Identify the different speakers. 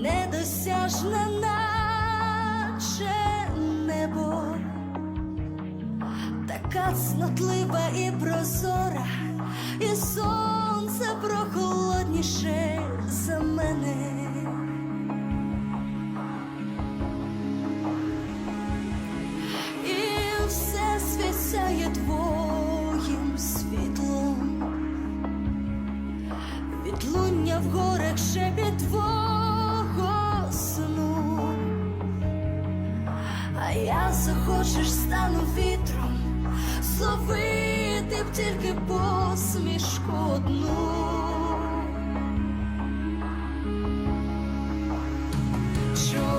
Speaker 1: ніжна, наче небо, така цнотлива і прозора, і сонце прохолодніше за мене. І все світяє твоїм світлом. Відлуння в горах шепіт твого а я захочеш стану вітром, зловити б тільки посмішку одну. Чому